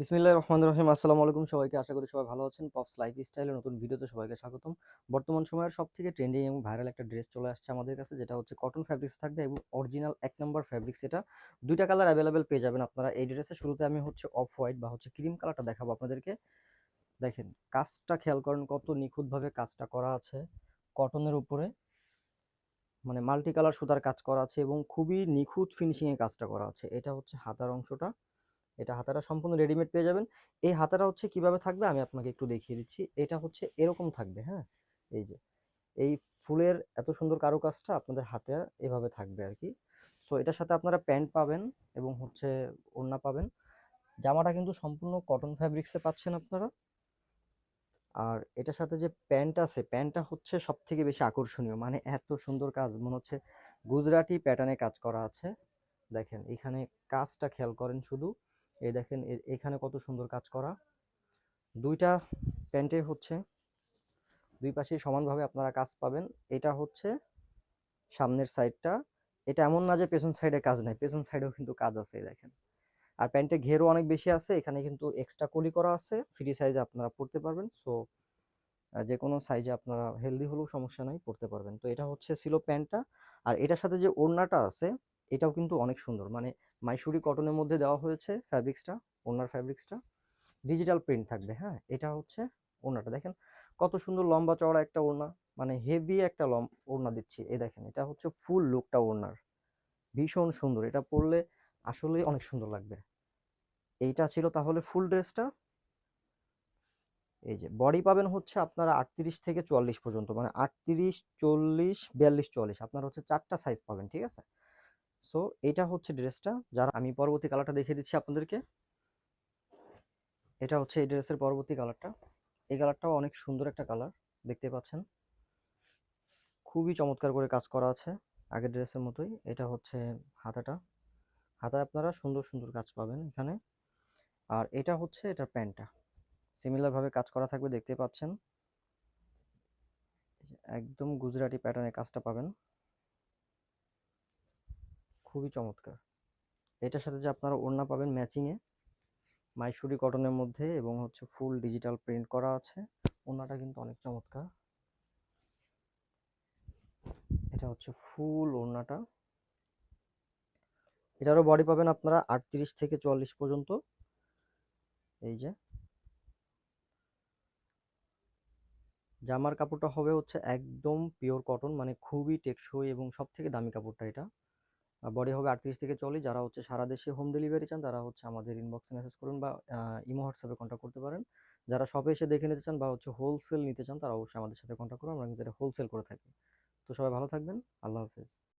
বিসমিল্লাহির রহমানির রহিম। আসসালামু আলাইকুম সবাইকে। আশা করি সবাই ভালো আছেন। পপস লাইফ স্টাইলের নতুন ভিডিওতে সবাইকে স্বাগতম। বর্তমান সময়ের সব থেকে ট্রেন্ডিং এবং ভাইরাল একটা ড্রেস চলে আসছে আমাদের কাছে, যেটা হচ্ছে কটন ফ্যাব্রিক্স থাকবে এবং অরিজিনাল এক নম্বর ফ্যাব্রিক্স এটা। দুইটা কালার অ্যাভেলেবেল পেয়ে যাবেন আপনারা। এই ড্রেসে শুরুতে আমি হচ্ছে অফ হোয়াইট বা হচ্ছে ক্রিম কালারটা দেখাবো আপনাদেরকে। দেখেন, কাজটা খেয়াল করেন কত নিখুঁতভাবে কাজটা করা আছে কটনের উপরে। মানে মাল্টি কালার সুতার কাজ করা আছে এবং খুবই নিখুঁত ফিনিশিংয়ে কাজটা করা আছে। এটা হচ্ছে হাতার অংশটা। এটা হাতাটা সম্পূর্ণ রেডিমেড পেয়ে যাবেন। এই হাতাটা হচ্ছে কীভাবে থাকবে আমি আপনাকে একটু দেখিয়ে দিচ্ছি। এটা হচ্ছে এরকম থাকবে হ্যাঁ? এই যে, এই ফুলের এত সুন্দর কারুকাজটা আপনাদের হাতে এভাবে থাকবে আর কি। সো এটার সাথে আপনারা প্যান্ট পাবেন এবং হচ্ছে ওড়না পাবেন। জামাটা কিন্তু সম্পূর্ণ কটন ফ্যাব্রিক্সে পাচ্ছেন আপনারা। আর এটার সাথে যে প্যান্ট আছে, প্যান্টটা হচ্ছে সব থেকে বেশি আকর্ষণীয়। মানে এত সুন্দর কাজ, মনে হচ্ছে গুজরাটি প্যাটার্নে কাজ করা আছে। দেখেন, এখানে কাজটা খেয়াল করেন শুধু। এই দেখেন এখানে কত সুন্দর কাজ করা। দুইটা প্যান্টে হচ্ছে, দুই পাশে সমানভাবে আপনারা কাজ পাবেন। এটা হচ্ছে সামনের সাইডটা। এটা এমন না যে পেছন সাইডে কাজ নাই, পেছন সাইডেও কিন্তু কাজ আছে দেখেন। আর প্যান্টে ঘেরও অনেক বেশি আছে, এখানে কিন্তু এক্সট্রা কলি করা আছে ফ্রি সাইজে আপনারা পড়তে পারবেন। সো যে কোনো সাইজে আপনারা হেলদি হলেও সমস্যা নাই, পড়তে পারবেন। তো এটা হচ্ছে ছিল প্যান্টটা। আর এটার সাথে যে ওড়নাটা আছে এটাও কিন্তু অনেক সুন্দর। মানে মাইসুরি কটনের মধ্যে দেওয়া হয়েছে ফ্যাব্রিক্সটা ওনার ফ্যাব্রিক্সটা ডিজিটাল প্রিন্ট থাকবে হ্যাঁ? এটা হচ্ছে ওড়নাটা দেখেন কত সুন্দর লম্বা চওড়া একটা ওড়না মানে হেভি একটা লম, ওড়না দিচ্ছি। এই দেখেন, এটা হচ্ছে ফুল লুকটা ওড়নার। ভীষণ সুন্দর। এটা পরলে আসলেই অনেক সুন্দর লাগবে। এইটা ছিল তাহলে ফুল ড্রেসটা এই যে বডি পাবেন হচ্ছে আপনারা আটত্রিশ থেকে চুয়াল্লিশ পর্যন্ত। মানে আটত্রিশ, চল্লিশ, বিয়াল্লিশ, চুয়াল্লিশ। আপনারা হচ্ছে চারটা সাইজ পাবেন, ঠিক আছে? সো এটা হচ্ছে ড্রেসটা যারা আমি পরবর্তী কালারটা দেখিয়ে দিচ্ছি আপনাদেরকে। এটা হচ্ছে এই ড্রেসের পরবর্তী কালারটা এই কালারটাও অনেক সুন্দর একটা কালার দেখতে পাচ্ছেন। খুবই চমৎকার করে কাজ করা আছে আগের ড্রেসের মতোই। এটা হচ্ছে হাতাটা। হাতায় আপনারা সুন্দর সুন্দর কাজ পাবেন এখানে। আর এটা হচ্ছে এটা প্যান্টটা। সিমিলারভাবে কাজ করা থাকবে, দেখতে পাচ্ছেন। একদম গুজরাটি প্যাটার্নের কাজটা পাবেন। খুবই চমৎকার। এটার সাথে যে আপনারা ওড়না পাবেন ম্যাচিংয়ে মাইসুরি কটনের মধ্যে এবং হচ্ছে ফুল ডিজিটাল প্রিন্ট করা আছে, ওড়নাটা কিন্তু অনেক চমৎকার। এটা হচ্ছে ফুল ওড়নাটা। এটারও বডি পাবেন আপনারা আটত্রিশ থেকে চুয়াল্লিশ পর্যন্ত। এই যে। জামার কাপড়টা হবে হচ্ছে একদম পিওর কটন মানে খুবই টেকসই এবং সব থেকে দামি কাপড়টা এটা। বডি হবে আটত্রিশ থেকে চল্লিশ। যারা হচ্ছে সারা দেশে হোম ডেলিভারি চান, তারা হচ্ছে আমাদের ইনবক্সে মেসেজ করুন বা ইমো হোয়াটসঅ্যাপে কন্ট্যাক্ট করতে পারেন। যারা শপে এসে দেখে নিতে চান বা, হচ্ছে হোলসেল নিতে চান, তারা অবশ্যই আমাদের সাথে কন্ট্যাক্ট করুন। আমরা কিন্তু এটা হোলসেল করে থাকি। তো সবাই ভালো থাকবেন। আল্লাহ হাফেজ।